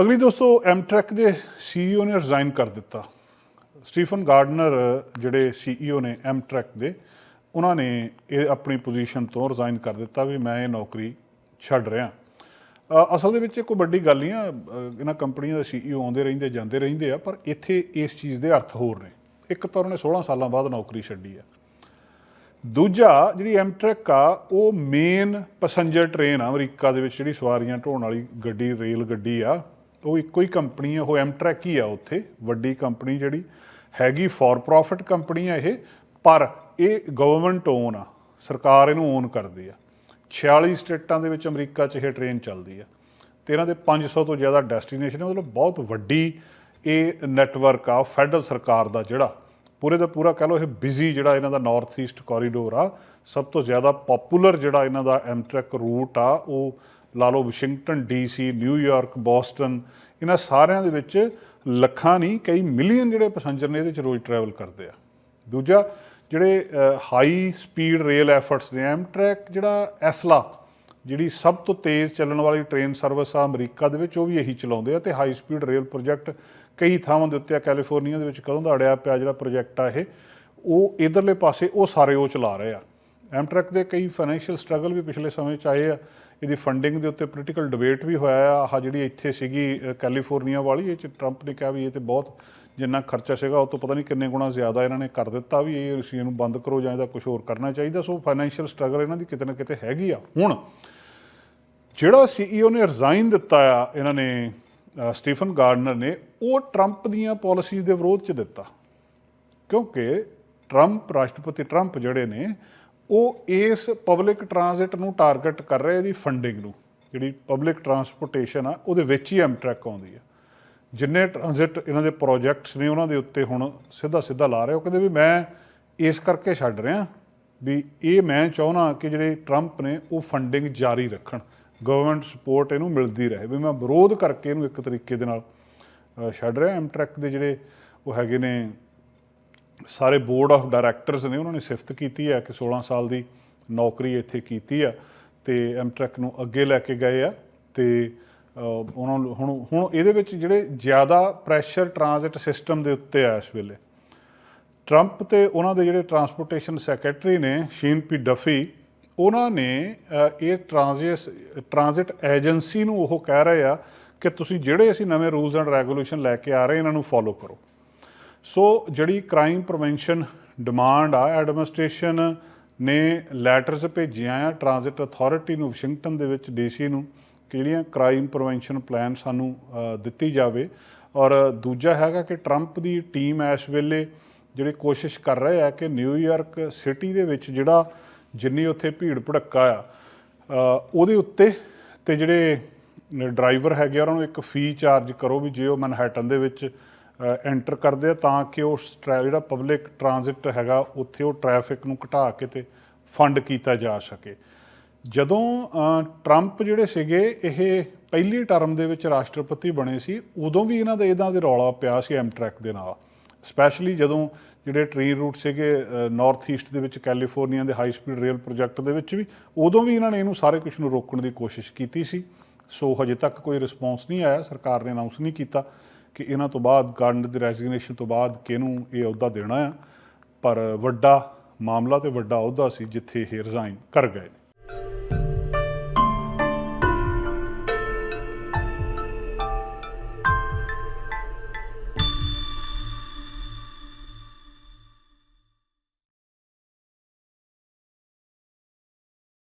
ਅਗਲੀ ਦੋਸਤੋ ਐਮਟ੍ਰੈਕ ਦੇ ਸੀਈਓ ਨੇ ਰਿਜ਼ਾਈਨ ਕਰ ਦਿੱਤਾ। ਸਟੀਫਨ ਗਾਰਡਨਰ, ਜਿਹੜੇ ਸੀਈਓ ਨੇ ਐਮਟ੍ਰੈਕ ਦੇ, ਉਹਨਾਂ ਨੇ ਇਹ ਆਪਣੀ ਪੋਜੀਸ਼ਨ ਤੋਂ ਰਿਜ਼ਾਈਨ ਕਰ ਦਿੱਤਾ ਵੀ ਮੈਂ ਇਹ ਨੌਕਰੀ ਛੱਡ ਰਿਹਾ। ਅਸਲ ਦੇ ਵਿੱਚ ਇਹ ਕੋਈ ਵੱਡੀ ਗੱਲ ਨਹੀਂ ਆ। ਇਹਨਾਂ ਕੰਪਨੀਆਂ ਦੇ ਸੀਈਓ ਆਉਂਦੇ ਰਹਿੰਦੇ, ਜਾਂਦੇ ਰਹਿੰਦੇ ਆ, ਪਰ ਇੱਥੇ ਇਸ ਚੀਜ਼ ਦੇ ਅਰਥ ਹੋਰ ਨੇ। ਇੱਕ ਤਾਂ ਉਹਨੇ 16 ਸਾਲਾਂ ਬਾਅਦ ਨੌਕਰੀ ਛੱਡੀ ਆ। ਦੂਜਾ, ਜਿਹੜੀ ਐਮਟ੍ਰੈਕ ਆ, ਉਹ ਮੇਨ ਪੈਸੇਂਜਰ ਟ੍ਰੇਨ ਆ ਅਮਰੀਕਾ ਦੇ ਵਿੱਚ, ਜਿਹੜੀ ਸਵਾਰੀਆਂ ਢੋਣ ਵਾਲੀ ਗੱਡੀ, ਰੇਲ ਗੱਡੀ ਆ ਉਹ ਇੱਕੋ ਹੀ ਕੰਪਨੀ ਆ, ਉਹ ਐਮਟ੍ਰੈਕ ਹੀ ਆ ਉੱਥੇ, ਵੱਡੀ ਕੰਪਨੀ ਜਿਹੜੀ ਹੈਗੀ ਫॉर ਪ੍ਰੋਫਿਟ ਕੰਪਨੀ ਆ ਇਹ, ਪਰ ਇਹ ਗਵਰਨਮੈਂਟ ਓਨ ਆ, ਸਰਕਾਰ ਇਹਨੂੰ ਓਨ ਕਰਦੀ ਆ। 46 ਸਟੇਟਾਂ ਦੇ ਵਿੱਚ ਅਮਰੀਕਾ 'ਚ ਇਹ ਟ੍ਰੇਨ ਚੱਲਦੀ ਆ। ਤੇ ਇਹਨਾਂ ਦੇ 500 ਤੋਂ ਜ਼ਿਆਦਾ ਡੈਸਟੀਨੇਸ਼ਨ ਹੈ ਮਤਲਬ ਬਹੁਤ ਵੱਡੀ ਇਹ ਨੈਟਵਰਕ ਆ ਫੈਡਰਲ ਸਰਕਾਰ ਦਾ ਜਿਹੜਾ, ਪੂਰੇ ਦਾ ਪੂਰਾ ਕਹ ਲਓ ਇਹ ਬਿਜ਼ੀ ਜਿਹੜਾ ਇਹਨਾਂ ਦਾ ਨਾਰਥ ਈਸਟ ਕੋਰੀਡੋਰ ਆ, ਸਭ ਤੋਂ ਜ਼ਿਆਦਾ ਪਪੂਲਰ ਜਿਹੜਾ ਇਹਨਾਂ ਦਾ ਐਮਟ੍ਰੈਕ ਰੂਟ ਆ, ਉਹ ਲਾ ਲਓ ਵਾਸ਼ਿੰਗਟਨ ਡੀਸੀ ਨਿਊਯਾਰਕ ਬੋਸਟਨ, ਇਹਨਾਂ ਸਾਰਿਆਂ ਦੇ ਵਿੱਚ ਲੱਖਾਂ ਨਹੀਂ, ਕਈ ਮਿਲੀਅਨ ਜਿਹੜੇ ਪੈਸੇਂਜਰ ਨੇ ਇਹਦੇ ਚ ਰੋਜ਼ ਟਰੈਵਲ ਕਰਦੇ ਆ। ਦੂਜਾ, ਜਿਹੜੇ ਹਾਈ ਸਪੀਡ ਰੇਲ ਐਫਰਟਸ ਨੇ ਐਮਟ੍ਰੈਕ ਜਿਹੜਾ ਐਸਲਾ ਜਿਹੜੀ ਸਭ ਤੋਂ ਤੇਜ਼ ਚੱਲਣ ਵਾਲੀ ਟ੍ਰੇਨ ਸਰਵਿਸ ਆ ਅਮਰੀਕਾ ਦੇ ਵਿੱਚ, ਉਹ ਵੀ ਇਹੀ ਚਲਾਉਂਦੇ ਆ ਤੇ ਹਾਈ ਸਪੀਡ ਰੇਲ ਪ੍ਰੋਜੈਕਟ ਕਈ ਥਾਵਾਂ ਦੇ ਉੱਤੇ ਆ ਕੈਲੀਫੋਰਨੀਆ ਦੇ ਵਿੱਚ ਕਦੋਂ ਦਾ ਅੜਿਆ ਪਿਆ ਜਿਹੜਾ ਪ੍ਰੋਜੈਕਟ ਆ ਇਹ, ਉਹ ਇਧਰਲੇ ਪਾਸੇ ਉਹ ਸਾਰੇ ਉਹ ਚਲਾ ਰਹੇ ਆ। ਐਮਟ੍ਰੈਕ ਦੇ ਕਈ ਫਾਈਨੈਂਸ਼ੀਅਲ ਸਟਰਗਲ ਵੀ ਪਿਛਲੇ ਸਮੇਂ 'ਚ ਆਏ ਆ। ਇਹਦੀ ਫੰਡਿੰਗ ਦੇ ਉੱਤੇ ਪੋਲੀਟੀਕਲ ਡਿਬੇਟ ਵੀ ਹੋਇਆ ਆ। ਆਹ ਜਿਹੜੀ ਇੱਥੇ ਸੀਗੀ ਕੈਲੀਫੋਰਨੀਆ ਵਾਲੀ, ਇਹ 'ਚ ਟਰੰਪ ਨੇ ਕਿਹਾ ਵੀ ਇਹ ਤੇ ਬਹੁਤ ਜਿੰਨਾ ਖਰਚਾ ਸੀਗਾ, ਉਹ ਤੋਂ ਪਤਾ ਨਹੀਂ ਕਿੰਨੇ ਗੁਣਾ ਜ਼ਿਆਦਾ ਇਹਨਾਂ ਨੇ ਕਰ ਦਿੱਤਾ ਵੀ ਇਹ ਰਸ਼ੀਆ ਨੂੰ ਬੰਦ ਕਰੋ ਜਾਂ ਇਹਦਾ ਕੁਝ ਹੋਰ ਕਰਨਾ ਚਾਹੀਦਾ। ਸੋ ਫਾਈਨੈਂਸ਼ੀਅਲ ਸਟਰਗਲ ਇਹਨਾਂ ਦੀ ਕਿਤੇ ਨਾ ਕਿਤੇ ਹੈਗੀ ਆ। ਹੁਣ ਜਿਹੜਾ ਸੀਈਓ ਨੇ ਰਿਜ਼ਾਈਨ ਦਿੱਤਾ ਆ, ਇਹਨਾਂ ਨੇ ਸਟੀਫਨ ਗਾਰਡਨਰ ਨੇ, ਉਹ ਟਰੰਪ ਦੀਆਂ ਪਾਲਿਸੀਜ਼ ਦੇ ਵਿਰੋਧ ਚ ਦਿੱਤਾ। ਕਿਉਂਕਿ ਟਰੰਪ ਰਾਸ਼ਟਰਪਤੀ ਟਰੰਪ ਜਿਹੜੇ ਨੇ ਉਹ ਇਸ ਪਬਲਿਕ ਟਰਾਂਜ਼ਿਟ ਨੂੰ ਟਾਰਗੇਟ ਕਰ ਰਿਹਾ ਇਹਦੀ ਫੰਡਿੰਗ ਨੂੰ, ਜਿਹੜੀ ਪਬਲਿਕ ਟਰਾਂਸਪੋਰਟੇਸ਼ਨ ਆ, ਉਹਦੇ ਵਿੱਚ ਹੀ ਐਮਟ੍ਰੈਕ ਆਉਂਦੀ ਆ। ਜਿੰਨੇ ਟ੍ਰਾਂਜ਼ਿਟ ਇਹਨਾਂ ਦੇ ਪ੍ਰੋਜੈਕਟਸ ਨੇ ਉਹਨਾਂ ਦੇ ਉੱਤੇ ਹੁਣ ਸਿੱਧਾ ਸਿੱਧਾ ਲਾ ਰਹੇ, ਉਹ ਕਹਿੰਦੇ ਵੀ ਮੈਂ ਇਸ ਕਰਕੇ ਛੱਡ ਰਿਹਾ ਵੀ ਇਹ ਮੈਂ ਚਾਹੁੰਦਾ ਕਿ ਜਿਹੜੇ ਟਰੰਪ ਨੇ ਉਹ ਫੰਡਿੰਗ ਜਾਰੀ ਰੱਖਣ ਗਵਰਨਮੈਂਟ ਸਪੋਰਟ ਇਹਨੂੰ ਮਿਲਦੀ ਰਹੇ। ਵੀ ਮੈਂ ਵਿਰੋਧ ਕਰਕੇ ਇਹਨੂੰ ਇੱਕ ਤਰੀਕੇ ਦੇ ਨਾਲ ਛੱਡ ਰਿਹਾ। ਐਮਟ੍ਰੈਕ ਦੇ ਜਿਹੜੇ ਉਹ ਹੈਗੇ ਨੇ ਸਾਰੇ ਬੋਰਡ ਆਫ ਡਾਇਰੈਕਟਰਸ ਨੇ ਉਹਨਾਂ ਨੇ ਸਿਫਤ ਕੀਤੀ ਹੈ ਕਿ 16 ਸਾਲ ਦੀ ਨੌਕਰੀ ਇੱਥੇ ਕੀਤੀ ਆ ਤੇ ਐਮਟ੍ਰੈਕ ਨੂੰ ਅੱਗੇ ਲੈ ਕੇ ਗਏ ਆ ਤੇ ਉਹਨਾਂ ਨੂੰ ਹੁਣ ਹੁਣ ਇਹਦੇ ਵਿੱਚ ਜਿਹੜੇ ਜ਼ਿਆਦਾ ਪ੍ਰੈਸ਼ਰ ਟ੍ਰਾਂਜ਼ਿਟ ਸਿਸਟਮ ਦੇ ਉੱਤੇ ਆ ਇਸ ਵੇਲੇ। ਟਰੰਪ ਤੇ ਉਹਨਾਂ ਦੇ ਜਿਹੜੇ ਟਰਾਂਸਪੋਰਟੇਸ਼ਨ ਸੈਕਟਰੀ ਨੇ ਸ਼ੀਨ ਪੀ ਡਫੀ ਉਹਨਾਂ ਨੇ ਇਹ ਟ੍ਰਾਂਜ਼ਿਸ ਟ੍ਰਾਂਜ਼ਿਟ ਏਜੰਸੀ ਨੂੰ ਉਹ ਕਹਿ ਰਹੇ ਆ ਕਿ ਤੁਸੀਂ ਜਿਹੜੇ ਅਸੀਂ ਨਵੇਂ ਰੂਲਸ ਐਂਡ ਰੈਗੂਲੇਸ਼ਨ ਲੈ ਕੇ ਆ ਰਹੇ, ਇਹਨਾਂ ਨੂੰ ਫੋਲੋ ਕਰੋ। ਸੋ ਜਿਹੜੀ ਕ੍ਰਾਈਮ ਪ੍ਰੀਵੈਂਸ਼ਨ ਡਿਮਾਂਡ ਆ ਐਡਮਿਨਿਸਟ੍ਰੇਸ਼ਨ ਨੇ ਲੈਟਰਸ ਭੇਜੀਆਂ ਆ ਟ੍ਰਾਂਜ਼ਿਟ ਅਥਾਰਟੀ ਨੂੰ ਵਾਸ਼ਿੰਗਟਨ ਦੇ ਵਿੱਚ ਡੀਸੀ ਨੂੰ ਕਿ ਜਿਹੜੀਆਂ ਕ੍ਰਾਈਮ ਪ੍ਰੀਵੈਂਸ਼ਨ ਪਲਾਨ ਸਾਨੂੰ ਦਿੱਤੀ ਜਾਵੇ। ਔਰ ਦੂਜਾ ਹੈਗਾ ਕਿ ਟਰੰਪ ਦੀ ਟੀਮ ਇਸ ਵੇਲੇ ਜਿਹੜੇ ਕੋਸ਼ਿਸ਼ ਕਰ ਰਹੇ ਆ ਕਿ ਨਿਊਯਾਰਕ ਸਿਟੀ ਦੇ ਵਿੱਚ ਜਿਹੜਾ ਜਿੰਨੀ ਉੱਥੇ ਭੀੜ ਭੜੱਕਾ ਆ ਉਹਦੇ ਉੱਤੇ ਤੇ ਜਿਹੜੇ ਡਰਾਈਵਰ ਹੈਗੇ ਆ, ਉਹਨਾਂ ਨੂੰ ਇੱਕ ਫੀ ਚਾਰਜ ਕਰੋ ਵੀ ਜੇ ਉਹ ਮਨਹੈਟਨ ਦੇ ਵਿੱਚ ਐਂਟਰ ਕਰਦੇ ਆ ਤਾਂ ਕਿ ਉਹ ਸਟਰਾ- ਜਿਹੜਾ ਪਬਲਿਕ ਟਰਾਂਜ਼ਿਟ ਹੈਗਾ, ਉੱਥੇ ਉਹ ਟ੍ਰੈਫਿਕ ਨੂੰ ਘਟਾ ਕੇ ਤੇ ਫੰਡ ਕੀਤਾ ਜਾ ਸਕੇ। ਜਦੋਂ ਟਰੰਪ ਜਿਹੜੇ ਸੀਗੇ, ਇਹ ਪਹਿਲੀ ਟਰਮ ਦੇ ਵਿੱਚ ਰਾਸ਼ਟਰਪਤੀ ਬਣੇ ਸੀ, ਉਦੋਂ ਵੀ ਇਹਨਾਂ ਦਾ ਇਹਦਾ ਦੇ ਰੌਲਾ ਪਿਆ ਸੀ ਐਮਟ੍ਰੈਕ ਦੇ ਨਾਲ। ਸਪੈਸ਼ਲੀ ਜਦੋਂ ਜਿਹੜੇ ਟ੍ਰੇਨ ਰੂਟ ਸੀਗੇ ਨਾਰਥ ਈਸਟ ਦੇ ਵਿੱਚ ਕੈਲੀਫੋਰਨੀਆ ਦੇ ਹਾਈ ਸਪੀਡ ਰੇਲ ਪ੍ਰੋਜੈਕਟ ਦੇ ਵਿੱਚ ਵੀ, ਉਦੋਂ ਵੀ ਇਹਨਾਂ ਨੇ ਇਹਨੂੰ ਸਾਰੇ ਕੁਝ ਨੂੰ ਰੋਕਣ ਦੀ ਕੋਸ਼ਿਸ਼ ਕੀਤੀ ਸੀ। ਸੋ ਹਜੇ ਤੱਕ ਕੋਈ ਰਿਸਪੌਂਸ ਨਹੀਂ ਆਇਆ, ਸਰਕਾਰ ਨੇ ਅਨਾਉਂਸ ਨਹੀਂ ਕੀਤਾ। ਕਿ ਇਹਨਾਂ ਤੋਂ ਬਾਅਦ ਗਾਰਡਨਰ ਦੀ ਰੈਜ਼ਿਗਨੇਸ਼ਨ ਤੋਂ ਬਾਅਦ ਕਿਹਨੂੰ ਇਹ ਅਹੁਦਾ ਦੇਣਾ ਆ? ਪਰ ਵੱਡਾ ਮਾਮਲਾ ਤੇ ਵੱਡਾ ਅਹੁਦਾ ਸੀ ਜਿੱਥੇ ਇਹ ਰਿਜ਼ਾਈਨ ਕਰ ਗਏ।